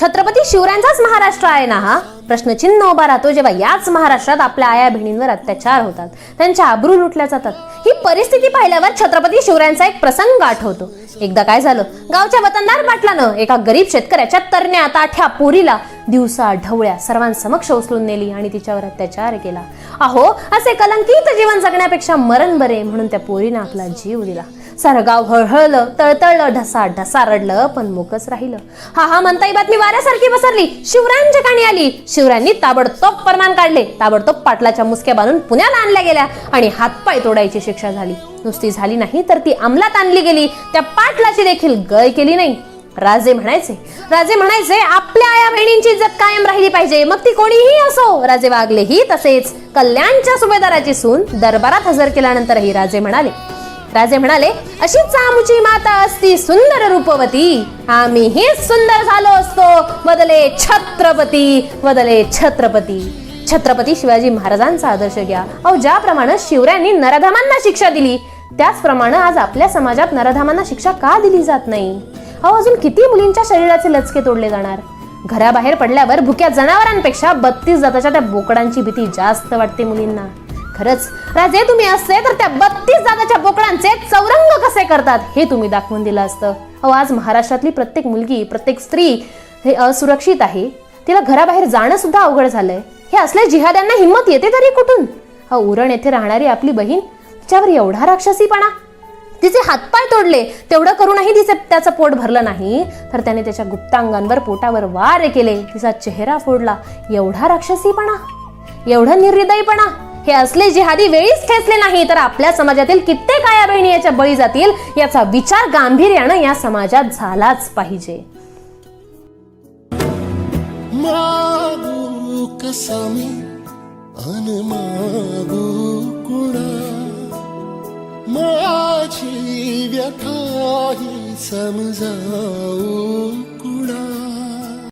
छत्रपती शिवरायांचाच महाराष्ट्र आहे ना हा? प्रश्नचिन्ह उभा राहतो जेव्हा याच महाराष्ट्रात आपल्या आया बहिणींवर अत्याचार होतात. त्यांच्या आबरू लुटल्या जातात. ही परिस्थिती पाहिल्यावर छत्रपती शिवरायांचा एक प्रसंग आठवतो. एकदा काय झालं? गावच्या वतनदार पाटलानं एका गरीब शेतकऱ्याच्या तरण्या ताठ्या पोरीला दिवसा ढवळ्या सर्वांसमक्ष उचलून नेली आणि तिच्यावर अत्याचार केला. अहो असे कलंकित जीवन जगण्यापेक्षा मरण बरे म्हणून त्या पोरीनं आपला जीव दिला. सारं गाव हळहळलं तळतळलं ढसा ढसा रडलं पण मुकच राहिलं. हा हा म्हणता ही बातमी वाऱ्यासारखी पसरली. शिवरायांच्या काणी आली. शिवरायांनी ताबडतोब परमान काढले. ताबडतोब पाटलाच्या मुसक्या बांधून पुण्याला आणल्या गेल्या आणि हातपाय तोडायची शिक्षा झाली. नुसती झाली नाही तर ती अंमलात आणली गेली. त्या पाटलाची देखील गय केली नाही. राजे म्हणायचे राजे म्हणायचे आपल्या आया बहिणींची इज्जत कायम राहिली पाहिजे. मग ती कोणीही असो. राजे वागलेही तसेच. कल्याणच्या सुभेदाराची सून दरबारात हजर केल्यानंतरही राजे म्हणाले राजे म्हणाले अशी चामुची माता असती सुंदर रूपवती. आम्हीही सुंदर झालो असतो. बदले छत्रपती बदले छत्रपती. छत्रपती शिवाजी महाराजांचा आदर्श घ्या. अहो ज्याप्रमाणे शिवरायांनी नरधामांना शिक्षा दिली त्याचप्रमाणे आज आपल्या समाजात नरधामांना शिक्षा का दिली जात नाही? अहो अजून किती मुलींच्या शरीराचे लचके तोडले जाणार? घराबाहेर पडल्यावर भुक्या जनावरांपेक्षा बत्तीस जाताच्या त्या बोकडांची भीती जास्त वाटते मुलींना. खरंच. राजे तुम्ही असते तर त्या बत्तीस जाताच्या बोकडांचे चौरंग कसे करतात? हे तुम्ही दाखवून दिलं असतं. अहो आज महाराष्ट्रातली प्रत्येक मुलगी प्रत्येक स्त्री हे असुरक्षित आहे. तिला घराबाहेर जाणं सुद्धा अवघड झालंय. हे असले जिहाद्यांना हिंमत येते तरी कुठून? हा उरण येथे राहणारी आपली बहीण तिच्यावर एवढा राक्षसीपणा? तिचे हातपाय तोडले तेवढं करूनही तिचे त्याचं पोट भरलं नाही. तर त्याने त्याच्या गुप्तांगांवर पोटावर वार केले. तिचा चेहरा फोडला. एवढा राक्षसीपणा? एवढं निर्हृदयपणा हे असले जिहादी वेळीच ठेचले नाही तर आपल्या समाजातील कित्येक आया बहिणी याच्या बळी जातील याचा विचार गांभीर्यानं या समाजात झालाच पाहिजे. अन मागू कुणा माझी व्यथा ही समजाऊ